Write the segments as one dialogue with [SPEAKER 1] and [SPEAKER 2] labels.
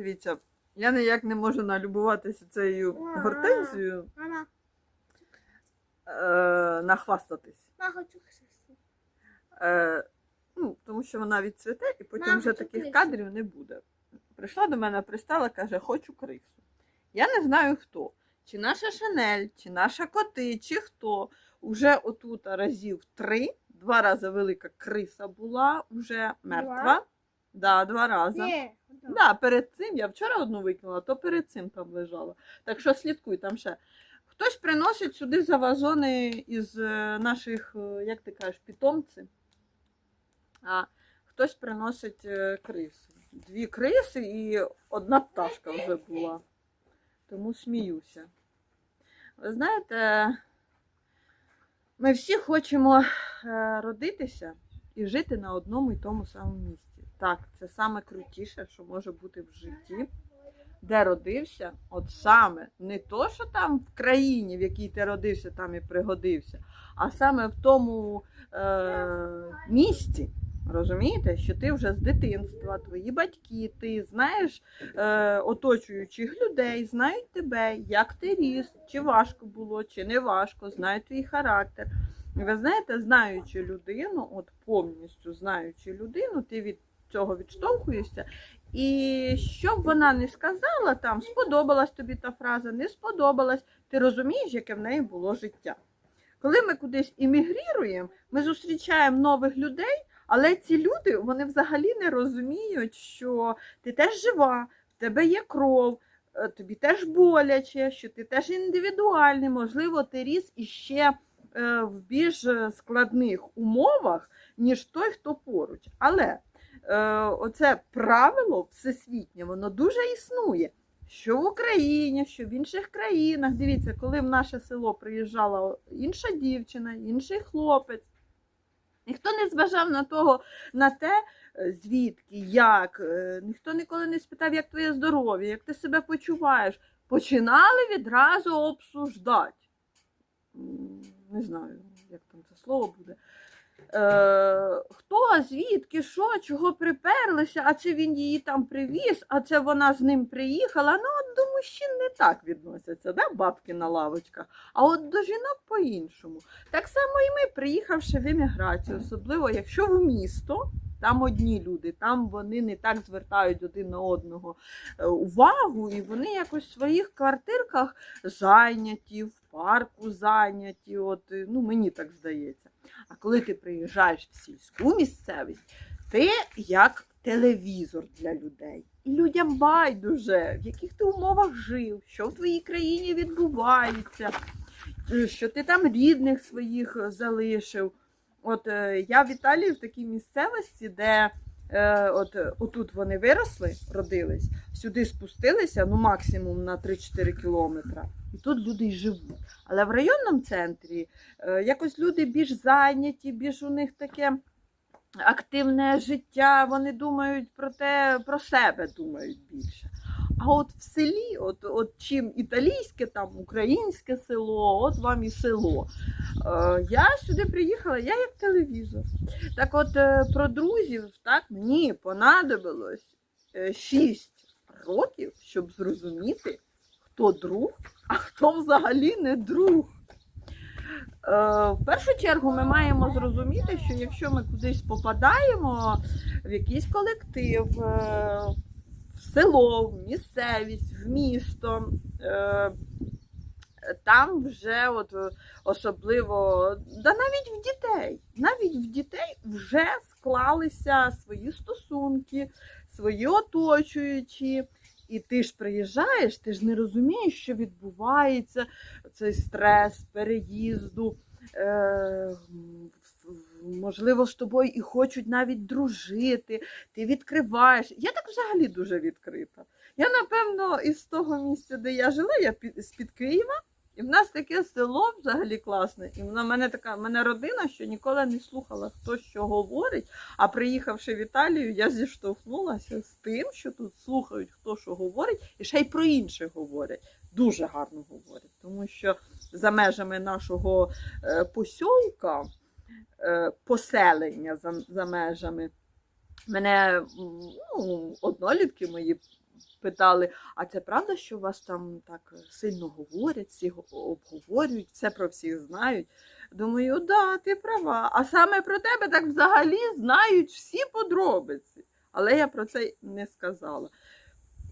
[SPEAKER 1] Дивіться, я ніяк не можу налюбуватися цією гортензією,
[SPEAKER 2] Мама,
[SPEAKER 1] е, нахвастатись.
[SPEAKER 2] я хочу крису.
[SPEAKER 1] Е, ну, тому що вона відцвіте, і потім
[SPEAKER 2] Мам,
[SPEAKER 1] вже
[SPEAKER 2] хочу
[SPEAKER 1] таких
[SPEAKER 2] крису.
[SPEAKER 1] кадрів не буде. Прийшла до мене, пристала, каже, хочу крису. Я не знаю хто. Чи наша Шанель, чи наша коти, чи хто. Уже отут разів три, два рази велика криса була, вже мертва. Да, два рази.
[SPEAKER 2] Ні,
[SPEAKER 1] Да, перед цим я вчора одну викинула, то перед цим там лежала. Так що слідкуй там ще. Хтось приносить сюди за вазони із е, наших, е, як ти кажеш, питомців. А хтось приносить е, криси. Дві криси і одна пташка вже була. Тому сміюся. Ви знаєте, ми всі хочемо родитися і жити на одному і тому самому місці. Так, це саме крутіше, що може бути в житті, де родився, от саме не то, що там в країні, в якій ти родився, там і пригодився, а саме в тому е, місці. Розумієте, що ти вже з дитинства, твої батьки, ти знаєш е, оточуючих людей, знають тебе, як ти ріс, чи важко було, чи не важко, знають твій характер. Ви знаєте, знаючи людину, от повністю знаючи людину, ти від цього відштовхуєшся. І що б вона не сказала, там сподобалась тобі та фраза, не сподобалась, ти розумієш, яке в неї було життя. Коли ми кудись іммігріруємо, ми зустрічаємо нових людей, але ці люди вони взагалі не розуміють, що ти теж жива, в тебе є кров, е, тобі теж боляче, що ти теж індивідуальний, можливо, ти ріс іще е, в більш е, складних умовах, ніж той, хто поруч. Але оце правило всесвітнє, воно дуже існує. Що в Україні, що в інших країнах. Дивіться, коли в наше село приїжджала інша дівчина, інший хлопець, ніхто не зважав на того, на те, е, звідки, як, е, ніхто ніколи не спитав, як твоє здоров'я, як ти себе почуваєш. Починали відразу обсуждати. Не знаю, як там це слово буде. Е, хто, звідки, що, чого приперлися, а це він її там привіз, а це вона з ним приїхала. Ну, от до мужчин не так відносяться, да, бабки на лавочках, а от до жінок по-іншому. Так само і ми, приїхавши в еміграцію, особливо якщо в місто, там одні люди, там вони не так звертають один на одного е, увагу, і вони якось в своїх квартирках зайняті, в парку зайняті. От, ну, мені так здається. А коли ти приїжджаєш в сільську місцевість, ти як телевізор для людей. І людям байдуже, в яких ти умовах жив, що в твоїй країні відбувається, е, що ти там рідних своїх залишив. От е, я в Італії в такій місцевості, де от, е, отут вони виросли, родились, сюди спустилися, ну максимум на 3-4 кілометри. І тут люди й живуть. Але в районному центрі е, якось люди більш зайняті, більш у них таке активне життя, вони думають про те, про себе думають більше. А от в селі, от, от чим італійське, там українське село, от вам і село. Е, я сюди приїхала, я як телевізор. Так от е, про друзів, так, мені понадобилось 6 років, щоб зрозуміти, хто друг, а хто взагалі не друг. Е, В першу чергу ми маємо зрозуміти, що якщо ми кудись попадаємо в якийсь колектив, е, в село, в місцевість, в місто, е, там вже от особливо, да навіть в дітей, навіть в дітей вже склалися свої стосунки, свої оточуючі. І ти ж приїжджаєш, ти ж не розумієш, що відбувається цей стрес переїзду. Е, можливо, з тобою і хочуть навіть дружити. Ти відкриваєш. Я так взагалі дуже відкрита. Я, напевно, із того місця, де я жила, я з-під Києва, і в нас таке село взагалі класне. І в мене така в мене родина, що ніколи не слухала, хто що говорить. А приїхавши в Італію, я зіштовхнулася з тим, що тут слухають, хто що говорить, і ще й про інше говорять. Дуже гарно говорять, тому що за межами нашого е, посілка, е, поселення за, за межами, мене ну, однолітки мої питали: а це правда, що вас там так сильно говорять, всі обговорюють, все про всіх знають? Думаю, да, ти права. А саме про тебе так взагалі знають всі подробиці. Але я про це не сказала.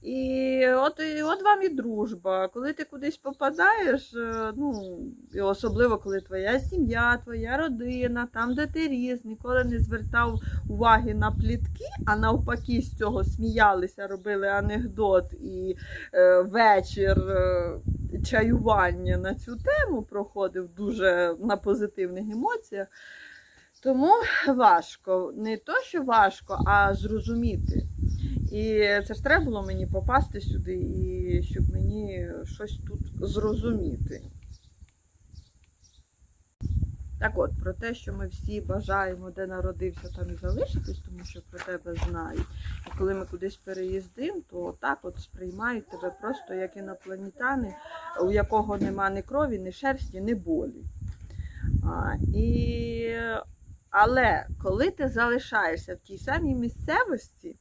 [SPEAKER 1] І от, і от вам і дружба. Коли ти кудись попадаєш, е, ну, і особливо коли твоя сім'я, твоя родина, там, де ти ріс, ніколи не звертав уваги на плітки, а навпаки з цього сміялися, робили анекдот і е, вечір е, чаювання на цю тему проходив дуже на позитивних емоціях. Тому важко. Не то, що важко, а зрозуміти. І це ж треба було мені попасти сюди, і щоб мені щось тут зрозуміти. Так от, про те, що ми всі бажаємо, де народився, там і залишитись, тому що про тебе знають. І коли ми кудись переїздимо, то так от сприймають тебе просто як інопланетяни, у якого нема ні крові, ні шерсті, ні болі. А, і... Але коли ти залишаєшся в тій самій місцевості,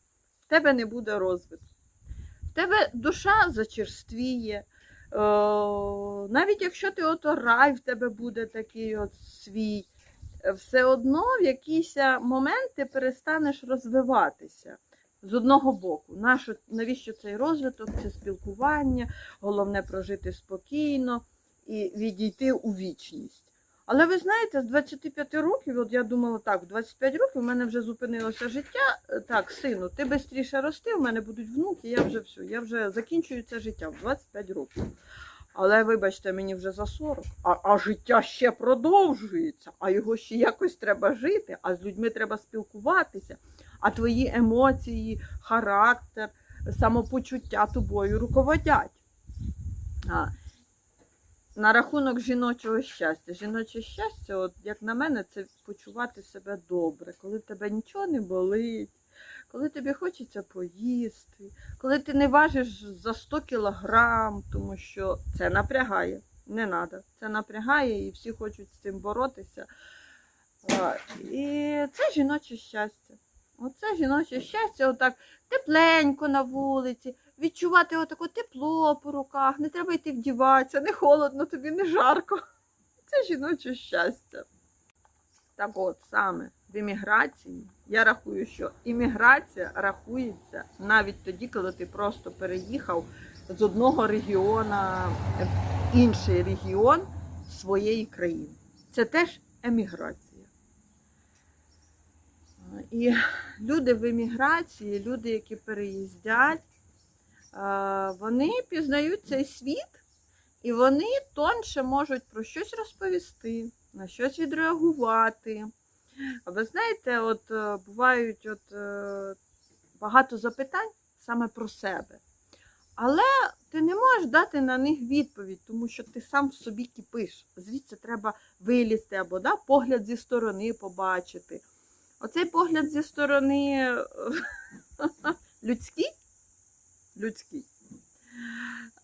[SPEAKER 1] в тебе не буде розвитку. В тебе душа зачерствіє. Е, навіть якщо ти ото рай в тебе буде такий от свій, все одно в якийсь момент ти перестанеш розвиватися. З одного боку, Нащо, навіщо цей розвиток, це спілкування, головне прожити спокійно і відійти у вічність. Але ви знаєте, з 25 років, от я думала, так, в 25 років в мене вже зупинилося життя. Е, Так, сину, ти швидше рости, в мене будуть внуки, я вже все, я вже закінчую це життя в 25 років. Але вибачте, мені вже за 40, а, а життя ще продовжується, а його ще якось треба жити, а з людьми треба спілкуватися, а твої емоції, характер, самопочуття тобою руководять. На рахунок жіночого щастя. Жіноче щастя, от як на мене, це почувати себе добре, коли в тебе нічого не болить, коли тобі хочеться поїсти, коли ти не важиш за 100 кілограм, тому що це напрягає. Не треба. Це напрягає і всі хочуть з цим боротися. І це жіноче щастя. Оце жіноче щастя, отак тепленько на вулиці, відчувати отаке тепло по руках, не треба йти вдіватися, не холодно тобі, не жарко. Це жіноче щастя. Так от саме в імміграції я рахую, що імміграція рахується навіть тоді, коли ти просто переїхав з одного регіона в інший регіон своєї країни. Це теж еміграція. І люди в еміграції, люди, які переїздять, вони пізнають цей світ і вони тонше можуть про щось розповісти, на щось відреагувати. Ви знаєте, от е, бувають от, е, багато запитань саме про себе. Але ти не можеш дати на них відповідь, тому що ти сам в собі кипиш. Звідси треба вилізти або да, погляд зі сторони побачити. Оцей погляд зі сторони е, людський, людський.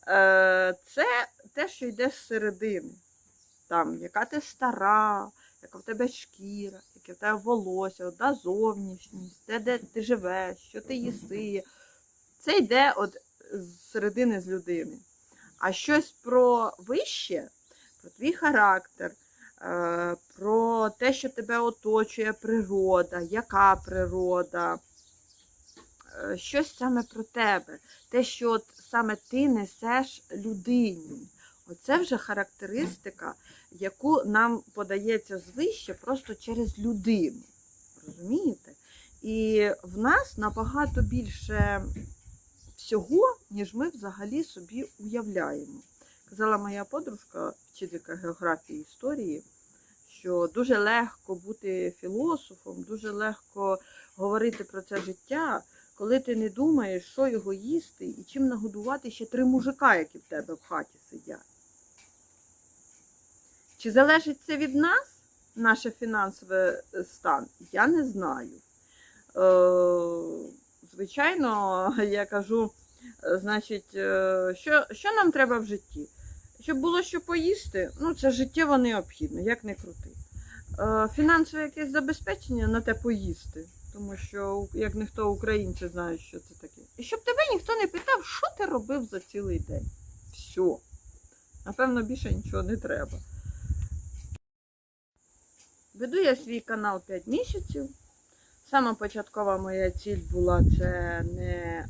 [SPEAKER 1] Е, Це те, що йде з середини. Там, яка ти стара, яка в тебе шкіра, яке в тебе волосся, да, зовнішність, де, де ти живеш, що ти їси. Це йде от з середини з людини. А щось про вище, про твій характер, е, про те, що тебе оточує природа, яка природа, щось саме про тебе, те, що от саме ти несеш людині. Оце вже характеристика, яку нам подається звище просто через людину. Розумієте? І в нас набагато більше всього, ніж ми взагалі собі уявляємо. Казала моя подружка, вчителька географії історії, що дуже легко бути філософом, дуже легко говорити про це життя, коли ти не думаєш, що його їсти і чим нагодувати ще три мужика, які в тебе в хаті сидять. Чи залежить це від нас, наше фінансове стан? Я не знаю. Е, звичайно, я кажу, е, значить, е, що, що нам треба в житті? Щоб було що поїсти, ну це життєво необхідно, як не крути. Фінансове якесь забезпечення на те поїсти, тому що як ніхто українці знають, що це таке. І щоб тебе ніхто не питав, що ти робив за цілий день. Все. Напевно, більше нічого не треба. Веду я свій канал 5 місяців. Сама початкова моя ціль була це не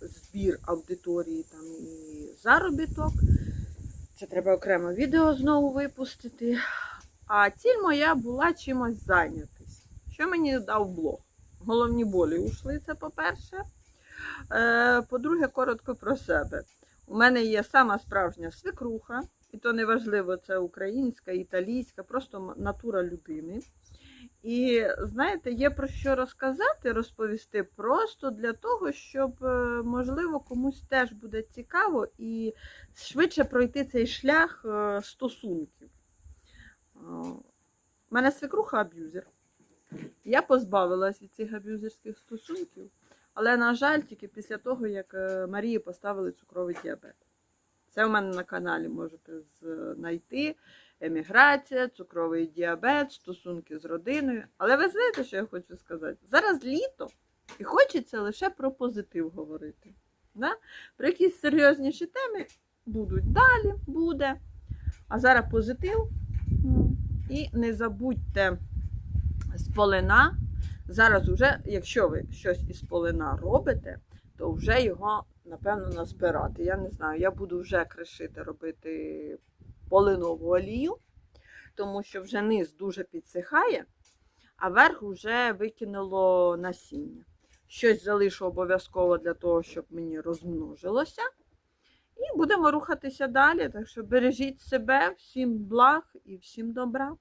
[SPEAKER 1] збір аудиторії там, і заробіток. Це треба окремо відео знову випустити. А ціль моя була чимось зайнятись. Що мені дав блог? Головні болі ушли, це по-перше. Е, По-друге, коротко про себе. У мене є сама справжня свекруха, і то неважливо, це українська, італійська, просто натура людини. І знаєте, є про що розказати, розповісти просто для того, щоб, е, можливо, комусь теж буде цікаво і швидше пройти цей шлях е, стосунків. У мене свекруха аб'юзер. Я позбавилась від цих аб'юзерських стосунків, але, на жаль, тільки після того, як е, Марії поставили цукровий діабет. Це у мене на каналі можете знайти. Еміграція, цукровий діабет, стосунки з родиною. Але ви знаєте, що я хочу сказати? Зараз літо і хочеться лише про позитив говорити. Да? Про якісь серйозніші теми будуть далі, буде. А зараз позитив. Ну, І не забудьте з полина. Зараз уже, якщо ви щось із полина робите, то вже його, напевно, назбирати. Я не знаю, я буду вже кришити, робити полинову олію, тому що вже низ дуже підсихає, а верх вже викинуло насіння. Щось залишу обов'язково для того, щоб мені розмножилося. І будемо рухатися далі. Так що бережіть себе, всім благ і всім добра.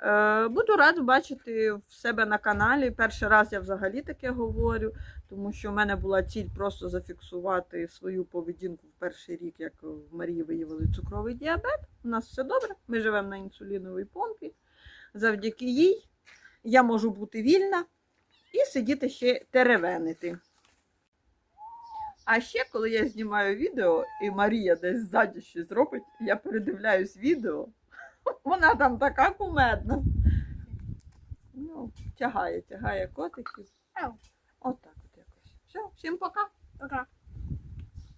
[SPEAKER 1] Е, Буду рада бачити в себе на каналі. Перший раз я взагалі таке говорю, тому що в мене була ціль просто зафіксувати свою поведінку в перший рік, як в Марії виявили цукровий діабет. У нас все добре. Ми живемо на інсуліновій помпі. Завдяки їй я можу бути вільна і сидіти ще теревенити. А ще, коли я знімаю відео, і Марія десь ззаді щось робить, я передивляюсь відео. Вона там така кумедна. Ну, тягає, тягає котиків. Отак от якось. Все, всім пока.
[SPEAKER 2] Пока.